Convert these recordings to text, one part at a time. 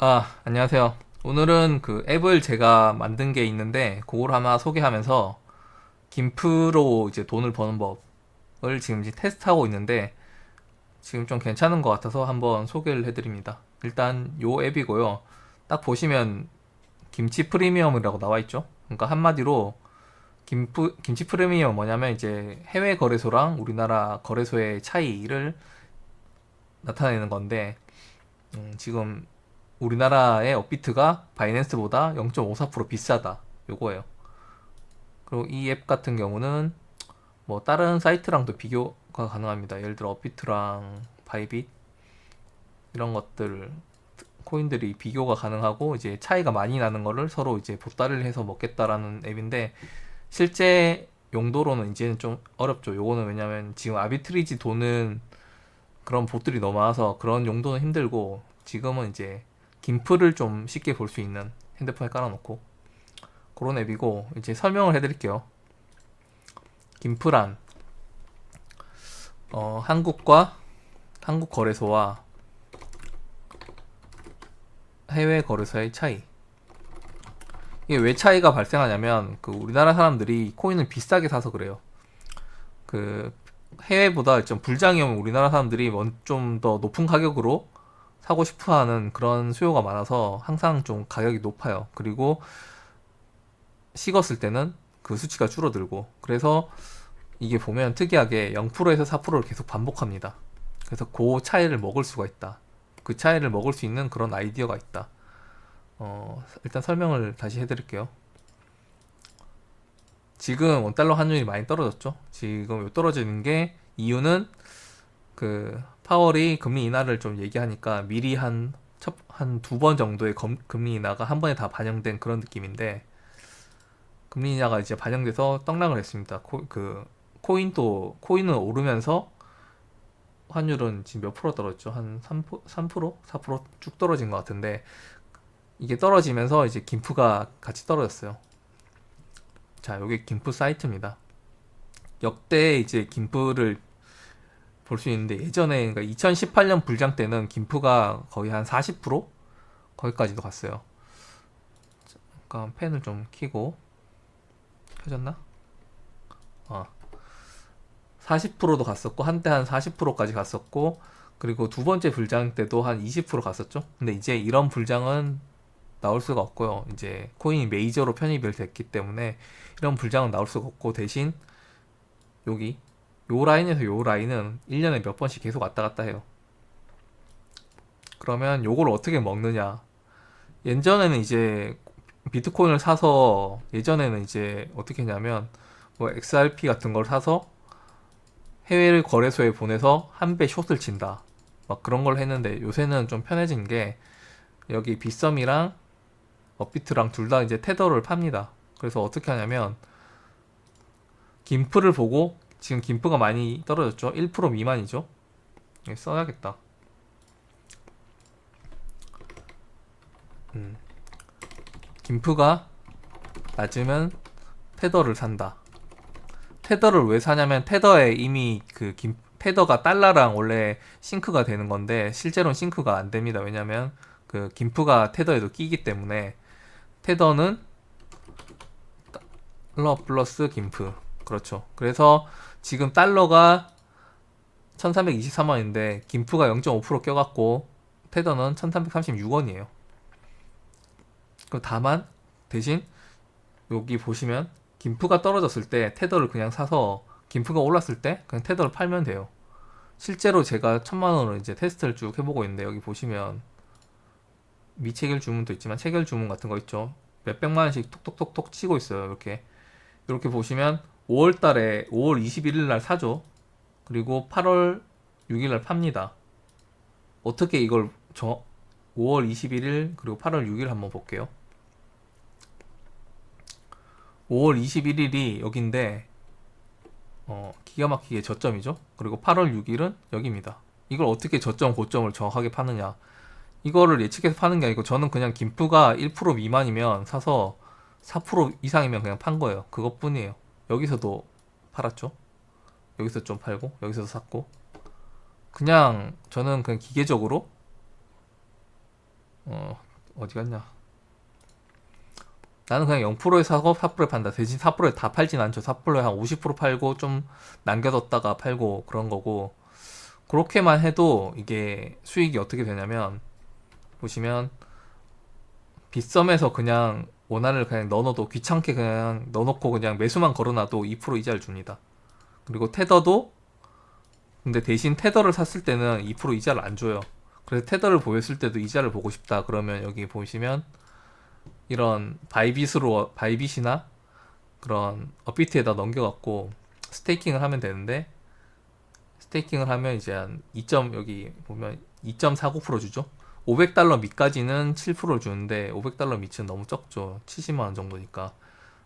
아, 안녕하세요. 오늘은 그 앱을 제가 만든 게 있는데, 그걸 하나 소개하면서, 김프로 이제 돈을 버는 법을 지금 이제 테스트하고 있는데, 지금 좀 괜찮은 것 같아서 한번 소개를 해드립니다. 일단 요 앱이고요. 딱 보시면, 김치 프리미엄이라고 나와 있죠? 그러니까 한마디로, 김프, 김치 프리미엄 뭐냐면 이제 해외 거래소랑 우리나라 거래소의 차이를 나타내는 건데, 음, 지금 우리나라의 업비트가 바이낸스보다 0.54% 비싸다. 요거예요. 그리고 이 앱 같은 경우는 뭐 다른 사이트랑도 비교가 가능합니다. 예를 들어 업비트랑 바이빗 이런 것들 코인들이 비교가 가능하고 이제 차이가 많이 나는 거를 서로 이제 보따리를 해서 먹겠다라는 앱인데 실제 용도로는 이제는 좀 어렵죠. 요거는 왜냐면 지금 아비트리지 도는 그런 봇들이 너무 많아서 그런 용도는 힘들고 지금은 이제 김프를 좀 쉽게 볼 수 있는 핸드폰에 깔아놓고 그런 앱이고 이제 설명을 해드릴게요. 김프란 어, 한국과 한국 거래소와 해외 거래소의 차이. 이게 왜 차이가 발생하냐면 그 우리나라 사람들이 코인을 비싸게 사서 그래요. 그 해외보다 좀 불장이 오면 우리나라 사람들이 좀 더 높은 가격으로 사고 싶어 하는 그런 수요가 많아서 항상 좀 가격이 높아요. 그리고 식었을 때는 그 수치가 줄어들고 그래서 이게 보면 특이하게 0%에서 4%를 계속 반복합니다. 그래서 그 차이를 먹을 수가 있다. 그 차이를 먹을 수 있는 그런 아이디어가 있다. 어, 일단 설명을 다시 해드릴게요. 지금 원달러 환율이 많이 떨어졌죠. 지금 떨어지는 게 이유는 그 파월이 금리 인하를 좀 얘기하니까 미리 한 한 두 번 정도의 검, 금리 인하가 한 번에 다 반영된 그런 느낌인데 금리 인하가 이제 반영돼서 떡락을 했습니다. 코, 그 코인도 코인은 오르면서 환율은 지금 몇 프로 떨어졌죠? 한 3, 3%? 4%쭉 떨어진 것 같은데 이게 떨어지면서 이제 김프가 같이 떨어졌어요. 자, 여기 김프 사이트입니다. 역대 이제 김프를 볼 수 있는데 예전에 그러니까 2018년 불장 때는 김프가 거의 한 40% 거기까지도 갔어요. 잠깐 펜을 좀 키고 켜졌나? 어. 40%도 갔었고 한때 한 40%까지 갔었고 그리고 두 번째 불장 때도 한 20% 갔었죠. 근데 이제 이런 불장은 나올 수가 없고요. 이제 코인이 메이저로 편입이 됐기 때문에 이런 불장은 나올 수가 없고 대신 여기 요 라인에서 요 라인은 1년에 몇 번씩 계속 왔다 갔다 해요. 그러면 요걸 어떻게 먹느냐? 예전에는 이제 비트코인을 사서 예전에는 이제 어떻게 했냐면 뭐 XRP 같은 걸 사서 해외 거래소에 보내서 한 배 숏을 친다. 막 그런 걸 했는데 요새는 좀 편해진 게 여기 빗썸이랑 업비트랑 둘 다 이제 테더를 팝니다. 그래서 어떻게 하냐면 김프를 보고 지금 김프가 많이 떨어졌죠. 1% 미만이죠. 예, 써야겠다. 음. 김프가 낮으면 테더를 산다. 테더를 왜 사냐면 테더에 이미 그 김, 테더가 달러랑 원래 싱크가 되는 건데 실제로는 싱크가 안 됩니다. 왜냐면 그 김프가 테더에도 끼기 때문에 테더는 달러 플러스 김프 그렇죠. 그래서 지금 달러가 1323원인데 김프가 0.5% 껴갖고 테더는 1336원이에요. 그 다만 대신 여기 보시면 김프가 떨어졌을 때 테더를 그냥 사서 김프가 올랐을 때 그냥 테더를 팔면 돼요. 실제로 제가 천만 원을 이제 테스트를 쭉 해보고 있는데 여기 보시면 미체결 주문도 있지만 체결 주문 같은 거 있죠. 몇 백만 원씩 톡톡톡톡 치고 있어요. 이렇게 이렇게 보시면 5월 달에 5월 21일 날 사죠. 그리고 8월 6일 날 팝니다. 어떻게 이걸 저 5월 21일 그리고 8월 6일 한번 볼게요. 5월 21일이 여기인데 어, 기가 막히게 저점이죠. 그리고 8월 6일은 여기입니다. 이걸 어떻게 저점 고점을 정확하게 파느냐? 이거를 예측해서 파는 게 아니고 저는 그냥 김프가 1% 미만이면 사서 4% 이상이면 그냥 판 거예요. 그것뿐이에요. 여기서도 팔았죠. 여기서 좀 팔고 여기서도 샀고 그냥 저는 그냥 기계적으로 어, 어디 갔냐? 나는 그냥 0%에 사고 4%에 판다. 대신 4%에 다 팔진 않죠. 4%에 한 50% 팔고 좀 남겨뒀다가 팔고 그런 거고 그렇게만 해도 이게 수익이 어떻게 되냐면 보시면 빗썸에서 그냥 원화를 그냥 넣어놔도 귀찮게 그냥 넣어놓고 그냥 매수만 걸어놔도 2% 이자를 줍니다. 그리고 테더도 근데 대신 테더를 샀을 때는 2% 이자를 안 줘요. 그래서 테더를 보였을 때도 이자를 보고 싶다 그러면 여기 보시면 이런 바이빗으로 바이빗이나 그런 업비트에다 넘겨갖고 스테이킹을 하면 되는데 스테이킹을 하면 이제 한 2. 여기 보면 2.49% 주죠. 500달러 밑까지는 7%를 주는데 500달러 밑은 너무 적죠. 70만 원 정도니까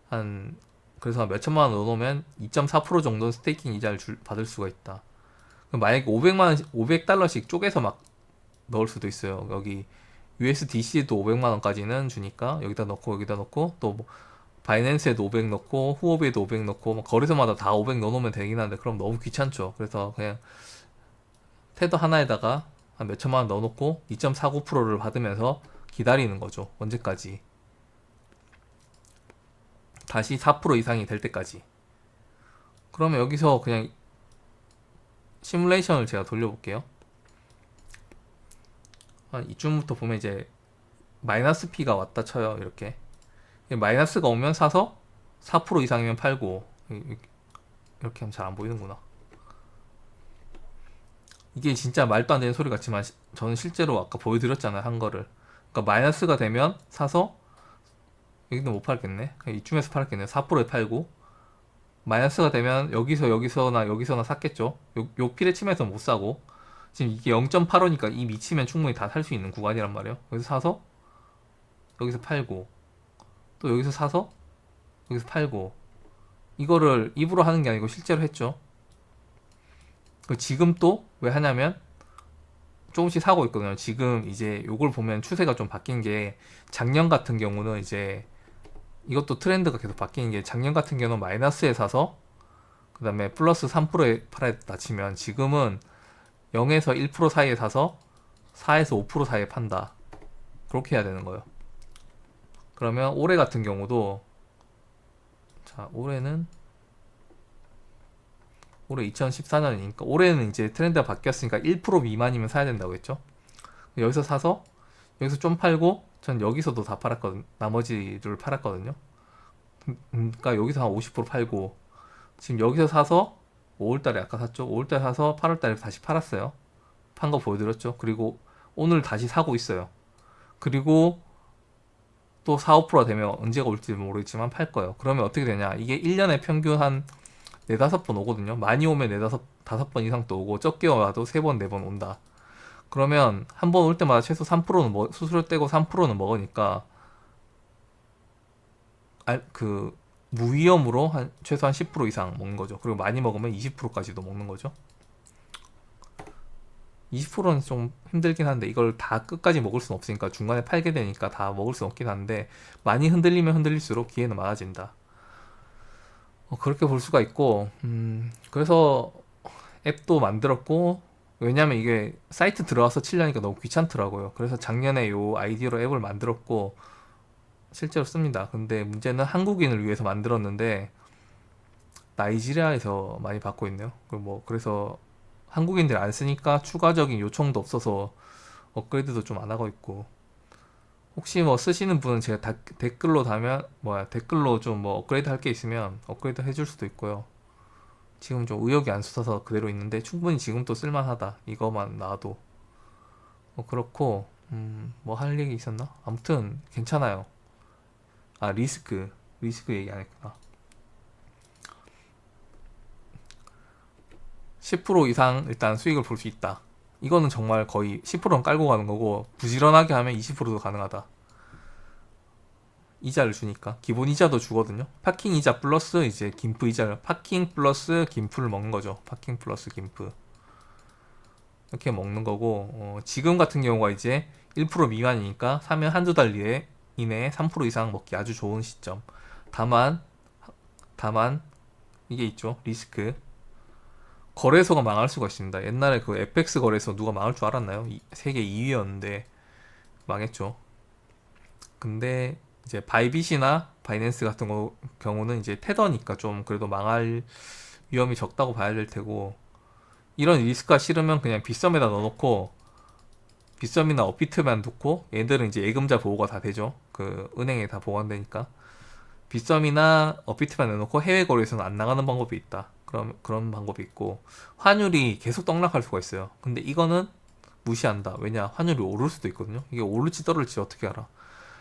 한 그래서 한 몇천만 원 넣어놓으면 2.4% 정도 스테이킹 이자를 줄, 받을 수가 있다. 만약에 500만 원, 500달러씩 쪼개서 막 넣을 수도 있어요. 여기 USDC도 500만 원까지는 주니까 여기다 넣고 여기다 넣고 또 뭐 바이낸스에도 500 넣고 후오비에도 500 넣고 뭐 거래소마다 다 500 넣어놓으면 되긴 한데 그럼 너무 귀찮죠. 그래서 그냥 테더 하나에다가 한 몇 천만 원 넣어놓고 2.49%를 받으면서 기다리는 거죠. 언제까지? 다시 4% 이상이 될 때까지. 그러면 여기서 그냥 시뮬레이션을 제가 돌려볼게요. 한 이쯤부터 보면 이제 마이너스 P가 왔다 쳐요. 이렇게. 마이너스가 오면 사서 4% 이상이면 팔고 이렇게 하면 잘 안 보이는구나. 이게 진짜 말도 안 되는 소리 같지만 시- 저는 실제로 아까 보여드렸잖아요 한 거를. 그러니까 마이너스가 되면 사서 여기는 못 팔겠네. 그냥 이쯤에서 팔겠네. 4%에 팔고 마이너스가 되면 여기서 여기서나 여기서나 샀겠죠. 요, 요 피레침에서 못 사고 지금 이게 0.85니까 이 미치면 충분히 다 살 수 있는 구간이란 말이에요. 여기서 사서 여기서 팔고 또 여기서 사서 여기서 팔고 이거를 입으로 하는 게 아니고 실제로 했죠. 그 지금 또 왜 하냐면 조금씩 사고 있거든요. 지금 이제 요걸 보면 추세가 좀 바뀐 게 작년 같은 경우는 이제 이것도 트렌드가 계속 바뀌는 게 작년 같은 경우는 마이너스에 사서 그 다음에 플러스 3%에 팔았다 치면 지금은 0에서 1% 사이에 사서 4에서 5% 사이에 판다. 그렇게 해야 되는 거예요. 그러면 올해 같은 경우도 자 올해는 올해 2014년이니까 올해는 이제 트렌드가 바뀌었으니까 1% 미만이면 사야 된다고 했죠. 여기서 사서 여기서 좀 팔고 전 여기서도 다 팔았거든. 나머지를 팔았거든요. 음, 그러니까 여기서 한 50% 팔고 지금 여기서 사서 5월달에 아까 샀죠. 5월달에 사서 8월달에 다시 팔았어요. 판 거 보여드렸죠. 그리고 오늘 다시 사고 있어요. 그리고 또 4, 5%가 되면 언제가 올지 모르겠지만 팔 거예요. 그러면 어떻게 되냐? 이게 1년에 평균 한 네다섯 번 오거든요. 많이 오면 네다섯 다섯 번 이상 또 오고 적게 와도 세 번 네 번 온다. 그러면 한 번 올 때마다 최소 3%는 뭐, 수수료 떼고 3%는 먹으니까 알, 그 무위험으로 한 최소 한 10% 이상 먹는 거죠. 그리고 많이 먹으면 20%까지도 먹는 거죠. 20%는 좀 힘들긴 한데 이걸 다 끝까지 먹을 수는 없으니까 중간에 팔게 되니까 다 먹을 수는 없긴 한데 많이 흔들리면 흔들릴수록 기회는 많아진다. 어, 그렇게 볼 수가 있고 음, 그래서 앱도 만들었고 왜냐면 이게 사이트 들어와서 치려니까 너무 귀찮더라고요. 그래서 작년에 요 아이디어로 앱을 만들었고 실제로 씁니다. 근데 문제는 한국인을 위해서 만들었는데 나이지리아에서 많이 받고 있네요. 뭐 그래서 한국인들 안 쓰니까 추가적인 요청도 없어서 업그레이드도 좀 안 하고 있고 혹시 뭐 쓰시는 분은 제가 다- 댓글로 다면 뭐야 댓글로 좀 뭐 업그레이드 할 게 있으면 업그레이드 해줄 수도 있고요. 지금 좀 의욕이 안 솟아서 그대로 있는데 충분히 지금 또 쓸만하다 이거만 나와도 뭐 그렇고 음, 뭐 할 얘기 있었나? 아무튼 괜찮아요. 아 리스크 리스크 얘기 안 했구나. 10% 이상 일단 수익을 볼 수 있다. 이거는 정말 거의 10%는 깔고 가는 거고 부지런하게 하면 20%도 가능하다. 이자를 주니까 기본 이자도 주거든요. 파킹 이자 플러스 이제 김프 이자를 파킹 플러스 김프를 먹는 거죠. 파킹 플러스 김프 이렇게 먹는 거고 어, 지금 같은 경우가 이제 1% 미만이니까 사면 한두 달 이내 이내에 3% 이상 먹기 아주 좋은 시점. 다만 다만 이게 있죠 리스크 거래소가 망할 수가 있습니다. 옛날에 그 FX 거래소 누가 망할 줄 알았나요? 이- 세계 2위였는데 망했죠. 근데 이제 바이빗이나 바이낸스 같은 거, 경우는 이제 테더니까 좀 그래도 망할 위험이 적다고 봐야 될 테고 이런 리스크가 싫으면 그냥 빗썸에다 넣어놓고 빗썸이나 업비트만 놓고 얘들은 이제 예금자 보호가 다 되죠. 그 은행에 다 보관되니까 빗썸이나 업비트만 내놓고 해외 거래에서는 안 나가는 방법이 있다. 그럼 그런 방법이 있고 환율이 계속 떡락할 수가 있어요. 근데 이거는 무시한다. 왜냐 환율이 오를 수도 있거든요. 이게 오를지 떨어질지 어떻게 알아?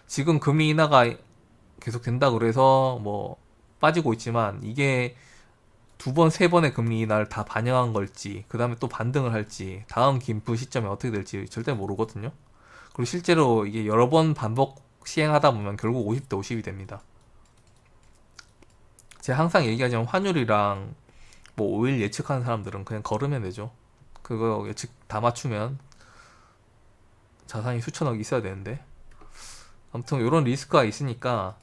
지금 금리 인하가 계속 된다 그래서 뭐 빠지고 있지만 이게 두 번, 세 번의 금리 인하를 다 반영한 걸지, 그 다음에 또 반등을 할지, 다음 김프 시점이 어떻게 될지 절대 모르거든요. 그리고 실제로 이게 여러 번 반복 시행하다 보면 결국 50대 50이 됩니다. 제가 항상 얘기하지만 환율이랑 뭐 오일 예측하는 사람들은 그냥 걸으면 되죠. 그거 예측 다 맞추면 자산이 수천억 있어야 되는데. 아무튼 이런 리스크가 있으니까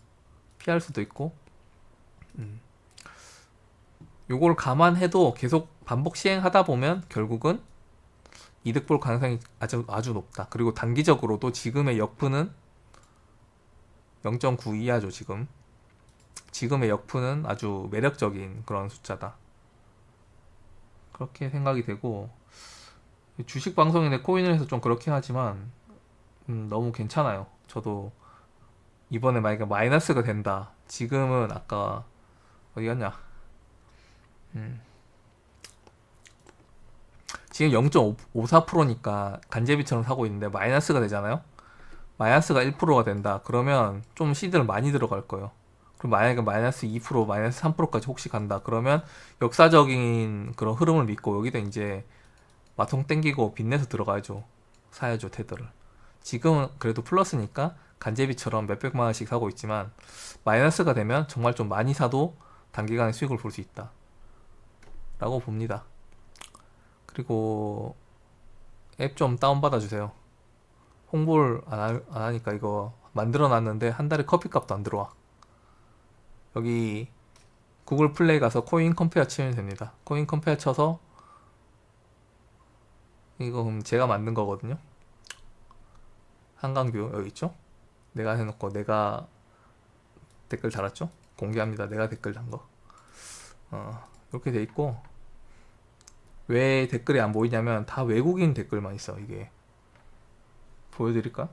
피할 수도 있고, 음. 요걸 감안해도 계속 반복 시행하다 보면 결국은 이득 볼 가능성이 아주 아주 높다. 그리고 단기적으로도 지금의 역프는 0.9 이하죠, 지금. 지금의 역프는 아주 매력적인 그런 숫자다. 그렇게 생각이 되고 주식 방송인데 코인을 해서 좀 그렇긴 하지만 음, 너무 괜찮아요. 저도 이번에 만약에 마이너스가 된다. 지금은 아까 어디 갔냐? 음. 지금 0.54%니까 간제비처럼 사고 있는데 마이너스가 되잖아요. 마이너스가 1%가 된다. 그러면 좀 시드를 많이 들어갈 거예요. 그럼 만약에 마이너스 2%, 마이너스 3%까지 혹시 간다. 그러면 역사적인 그런 흐름을 믿고 여기다 이제 마통 땡기고 빚내서 들어가야죠. 사야죠, 테더를. 지금은 그래도 플러스니까 간제비처럼 몇백만 원씩 사고 있지만 마이너스가 되면 정말 좀 많이 사도 단기간에 수익을 볼 수 있다. 라고 봅니다. 그리고 앱 좀 다운받아 주세요. 홍보를 안, 하, 안 하니까 이거 만들어 놨는데 한 달에 커피값도 안 들어와. 여기 구글 플레이 가서 코인 컴페어 치면 됩니다. 코인 컴페어 쳐서 이거 그럼 제가 만든 거거든요. 한강뷰 여기 있죠? 내가 해놓고 내가 댓글 달았죠? 공개합니다. 내가 댓글 단 거. 어, 이렇게 돼 있고 왜 댓글이 안 보이냐면 다 외국인 댓글만 있어 이게 보여드릴까?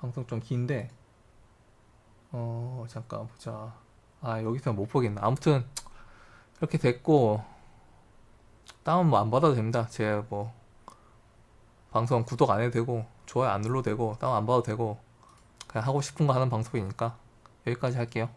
방송 좀 긴데 어 잠깐 보자. 아 여기서 못 보겠네. 아무튼 이렇게 됐고 다운 뭐 안 받아도 됩니다. 제 뭐 방송 구독 안 해도 되고 좋아요 안 눌러도 되고 다운 안 받아도 되고 그냥 하고 싶은 거 하는 방송이니까 여기까지 할게요